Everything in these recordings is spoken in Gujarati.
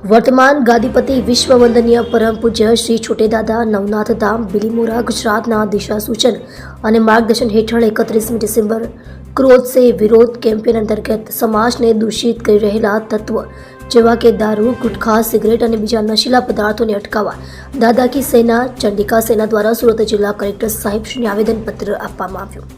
વર્તમાન ગાદીપતિ વિશ્વવંદનીય પરમ પૂજ્ય શ્રી છોટેદાદા નવનાથ ધામ, બિલીમોરા, ગુજરાતના દિશા સૂચન અને માર્ગદર્શન હેઠળ એકત્રીસમી ડિસેમ્બર ક્રોધ સે વિરોધ કેમ્પેન અંતર્ગત સમાજને દૂષિત કરી રહેલા તત્વ જેવા કે દારૂ, ગુટખા, સિગરેટ અને બીજા નશીલા પદાર્થોને અટકાવવા દાદા કી સેના, ચંડિકા સેના દ્વારા સુરત જિલ્લા કલેક્ટર સાહેબશ્રીને આવેદનપત્ર આપવામાં આવ્યું.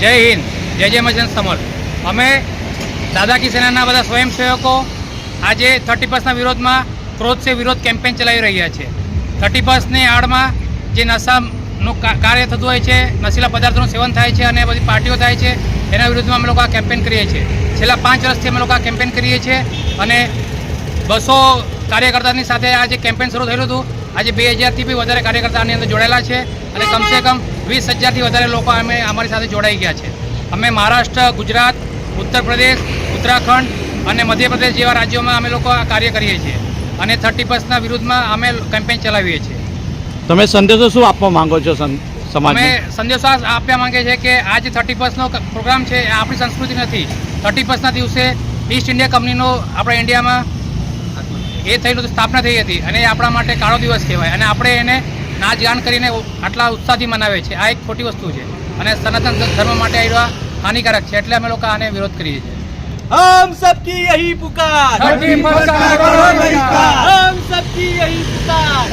જય હિન્દ. જય જય મજન સમર અમે દાદા કી સેનાના બધા સ્વયંસેવકો આજે થર્ટી ફર્સ્ટના વિરોધમાં ક્રોધ સે વિરોધ કેમ્પેન ચલાવી રહ્યા છે. થર્ટી ફર્સ્ટની આડમાં જે નશાનું કાર્ય થતું હોય છે, નશીલા પદાર્થોનું સેવન થાય છે અને બધી પાર્ટીઓ થાય છે, એના વિરુદ્ધમાં અમે લોકો આ કેમ્પેન કરીએ છીએ. છેલ્લા પાંચ વર્ષથી અમે લોકો આ કેમ્પેન કરીએ છીએ અને બસો કાર્યકર્તાની સાથે આ જે કેમ્પેન શરૂ થયેલું હતું આજે બે હજારથી બી વધારે કાર્યકર્તા આની અંદર જોડાયેલા છે અને કમસે કમ વીસ હજારથી વધારે લોકો અમે અમારી સાથે જોડાઈ ગયા છે. અમે મહારાષ્ટ્ર ગુજરાત ઉત્તર પ્રદેશ ઉત્તરાખંડ અને મધ્યપ્રદેશ જેવા રાજ્યોમાં અમે લોકો આ કાર્ય કરીએ છીએ અને થર્ટી ફર્સ્ટના વિરુદ્ધમાં અમે કેમ્પેન ચલાવીએ છીએ. તમે સંદેશો શું આપવા માંગો છો અમે સંદેશો આપવા માંગીએ છીએ કે આ જે થર્ટી ફર્સ્ટનો પ્રોગ્રામ છે એ આપણી સંસ્કૃતિ નથી. થર્ટી ફર્સ્ટના દિવસે ઈસ્ટ ઇન્ડિયા કંપનીનો આપણા ઇન્ડિયામાં એ થયેલું તો સ્થાપના થઈ હતી અને એ આપણા માટે કાળો દિવસ કહેવાય અને આપણે એને નાચ ગાન કરીને આટલા ઉત્સાહથી મનાવે છે આ એક ખોટી વસ્તુ છે અને સનાતન ધર્મ માટે આ હાનિકારક છે એટલે અમે લોકો આને વિરોધ કરીએ છીએ हम सबकी यही पुकार थर्टी फर्स्ट का करो हम सबकी यही पुकार